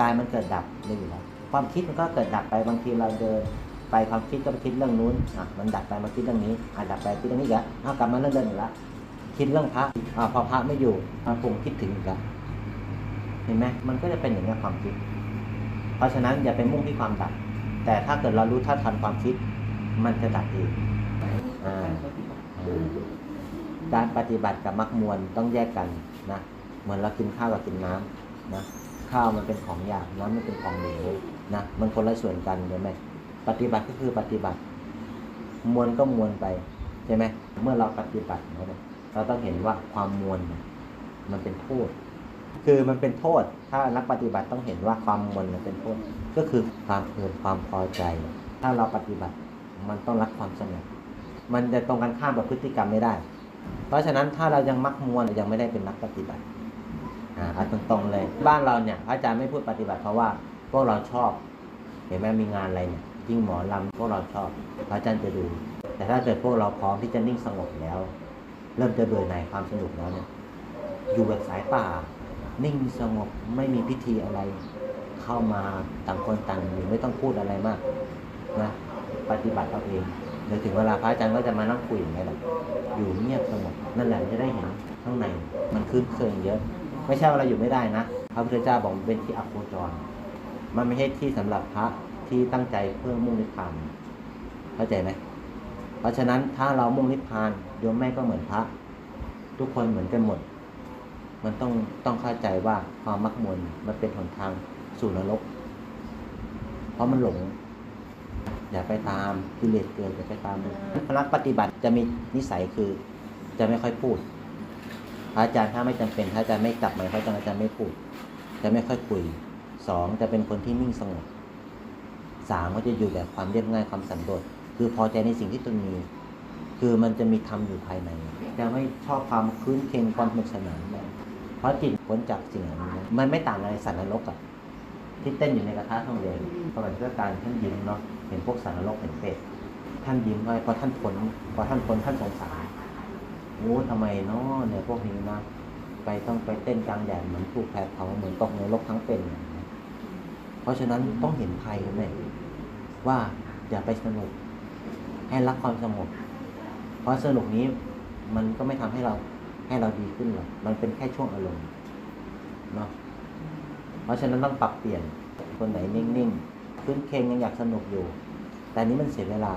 กายมันเกิดดับนี่อยู่แล้วความคิดมันก็เกิดดับไปบางทีเราเดินไปความคิดก็ไปคิดเรื่องนู้นอะมันดับไปมาคิดเรื่องนี้อะดับไปคิดเรื่องนี้อีกแล้วเอากลับมาเรื่องเดิมอีกแล้วคิดเรื่องพระอะพอพระไม่อยู่มาปรุงคิดถึงอีกแล้วเห็นไหมมันก็จะเป็นอย่างนี้ความคิด เพราะฉะนั้นอย่าไปมุ่งที่ความดับ แต่ถ้าเกิดเรารู้เท่าทันความคิด มันจะดับเองอ่าการปฏิบัติกับมักมวลต้องแยกกันนะเหมือนเรากินข้าวกับกินน้ำนะ ข้าวมันเป็นของหยาบน้ำมันเป็นของเหลวนะมันคนละส่วนกันเห็นไหมปฏิบัติก็คือปฏิบัติ มวลก็มวลไปใช่ไหมเมื่อเราปฏิบัติเนี่ยเราต้องเห็นว่าความมวลมันเป็นโทษ คือมันเป็นโทษ ถ้านักปฏิบัติต้องเห็นว่าความมวลมันเป็นโทษ ก็คือความเพลินความพอใจ ถ้าเราปฏิบัติมันต้องรักความสงบมันจะตรงกันข้ามกับพฤติกรรมไม่ได้ เพราะฉะนั้นถ้าเรายังมักมวลยังไม่ได้เป็นนักปฏิบัติ อ่าเอาตรงๆเลย บ้านเราเนี่ยพระอาจารย์ไม่พูดปฏิบัติเพราะว่าพวกเราชอบ เห็นไหมมีงานอะไรเนี่ยยิ่งหมอลำพวกเราชอบ พระอาจารย์จะดู แต่ถ้าเกิดพวกเราพร้อมที่จะนิ่งสงบแล้ว เริ่มจะเบื่อหน่ายความสนุกแล้วเนี่ยอยู่แบบสายป่า นิ่งสงบไม่มีพิธีอะไร เข้ามาต่างคนต่างอยู่ไม่ต้องพูดอะไรมากนะปฏิบัติเอาเองเดี๋ยวถึงเวลาพระอาจารย์ก็จะมานั่งคุยอย่างนี้แหละอยู่เงียบสงบนั่นแหละจะได้เห็นข้างในมันคืนเครื่องเยอะ ไม่ใช่ว่าเราอยู่ไม่ได้นะพระพุทธเจ้าบอกเป็นที่อโคจร มันไม่ใช่ที่สำหรับพระที่ตั้งใจเพื่อมุ่งนิพพานเข้าใจไหมเพราะฉะนั้นถ้าเรามุ่งนิพพานโยมแม่ก็เหมือนพระ ทุกคนเหมือนกันหมด มันต้องต้องเข้าใจว่าความมักมวลมันเป็นหนทางสู่นรก เพราะมันหลง อย่าไปตามกิเลสเกินอย่าไปตามมันนักปฏิบัติจะมีนิสัยคือจะไม่ค่อยพูด อาจารย์ถ้าไม่จำเป็นถ้าอาจารย์ไม่กลับมาพระอาจารย์อาจารย์ไม่พูดจะไม่ค่อยคุยสองจะเป็นคนที่นิ่งสงบสามก็จะอยู่แบบความเรียบง่ายความสันโดษคือพอใจในสิ่งที่ตนมีคือมันจะมีธรรมอยู่ภายใน จะไม่ชอบความคืนเคงความสนุกสนานเพราะจิตพ้นจากสิ่งเหล่านี้มันไม่ต่างอะไรสัตว์นรกอะที่เต้นอยู่ในกระทะทองแดงพระบรมเทศการท่านยิ้มเนาะเห็นพวกสัตว์นรกเห็นเป็ดท่านยิ้มไว้พอท่านพ้นพอท่านพ้นท่านสงสาร โอ้ทำไมเนาะเนี่ยพวกนี้นะไปต้องไปเต้นกลางแดดเหมือนถูกแผดเผาเหมือนตกในรกทั้งเป็น เพราะฉะนั้นต้องเห็นภัยกันเลยว่าอย่าไปสนุก ให้รักความสงบเพราะสนุกนี้มันก็ไม่ทำให้เราให้เราดีขึ้นหรอกมันเป็นแค่ช่วงอารมณ์เนาะเพราะฉะนั้นต้องปรับเปลี่ยนคนไหนนิ่งๆ ขึ้นเคงยังอยากสนุกอยู่ แต่นี้มันเสียเวลา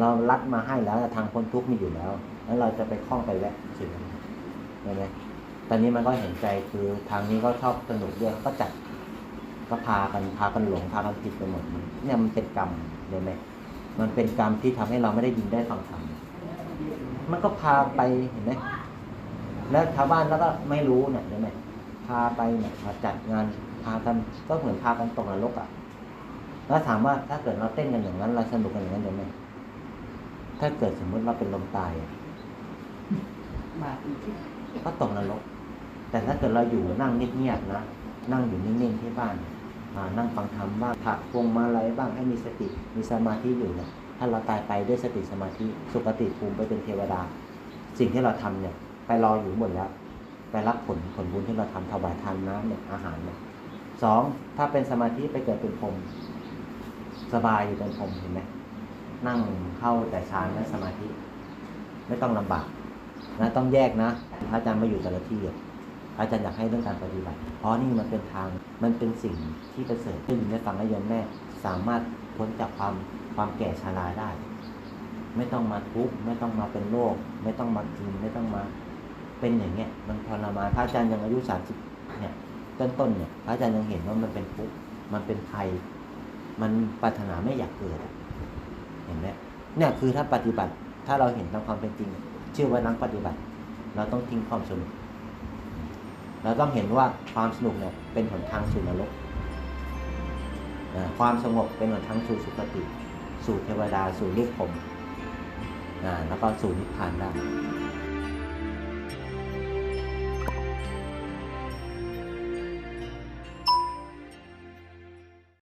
เรารัดมาให้แล้วทางพ้นทุกข์มีอยู่แล้ว แล้วเราจะไปคล้องไปแวะสิ่งนั้นใช่ไหมตอนนี้มันก็เห็นใจคือทางนี้ก็ชอบสนุกด้วยก็จัดก็พากันพากันหลงพากันผิดไปหมดเนี่ยมันเป็นกรรมเลยไหมมันเป็นกรรมที่ทำให้เราไม่ได้ยินได้ฟังธรรมมันก็พาไปเห็นไหมแล้วชาวบ้านแล้วก็ไม่รู้เนี่ยเห็นไหมพาไปเนี่ยมาจัดงานพากันก็เหมือนพากันตกนรกอะแล้วถามว่าถ้าเกิดเราเต้นกันอย่างนั้นเราสนุกกันอย่างนั้นได้ไหม ถ้าเกิดสมมติเราเป็นลมตายอะบาปอีกที่ก็ตกนรก แต่ถ้าเกิดเราอยู่นั่งเงียบๆนะ นั่งอยู่นิ่งๆที่บ้านอ่านั่งฟังธรรมบ้างถักพวงมาลัยบ้างให้มีสติ มีสมาธิอยู่เนี่ยถ้าเราตายไปด้วยสติสมาธิ สุคติภูมิไปเป็นเทวดา สิ่งที่เราทำเนี่ย ไปรออยู่หมดแล้ว ไปรับผลผลบุญที่เราทำถวายทานน้ำเนี่ยอาหารเนี่ยสองถ้าเป็นสมาธิไปเกิดเป็นพรหมสบายอยู่เป็นพรหมเห็นไหม นั่งเข้าแต่ฌานและสมาธิ ไม่ต้องลำบากนะต้องแยกนะพระอาจารย์มาอยู่แต่ละที่อะพระอาจารย์อยากให้เรื่องการปฏิบัติเพราะนี่มันเป็นทางมันเป็นสิ่งที่ประเสริฐขึ้นในฟังและยมแม่สามารถพ้นจากความความแก่ชราได้ ไม่ต้องมาทุกข์ไม่ต้องมาเป็นโรคไม่ต้องมากินไม่ต้องมาเป็นอย่างเงี้ยมันทรมานพระอาจารย์ยังอายุสามสิบเนี่ยต้นต้นๆเนี่ยพระอาจารย์ยังเห็นว่ามันเป็นทุกข์มันเป็นภัยมันปรารถนาไม่อยากเกิดอะ เห็นไหมเนี่ยคือถ้าปฏิบัติ ถ้าเราเห็นตามความเป็นจริง ชื่อว่านักปฏิบัติ เราต้องทิ้งความสนุก เราต้องเห็นว่าความสนุกเนี่ยเป็นหนทางสู่นรกความสงบเป็นหนทางสู่สุคติ สู่เทวดา สู่รูปผมแล้วก็สู่นิพพานได้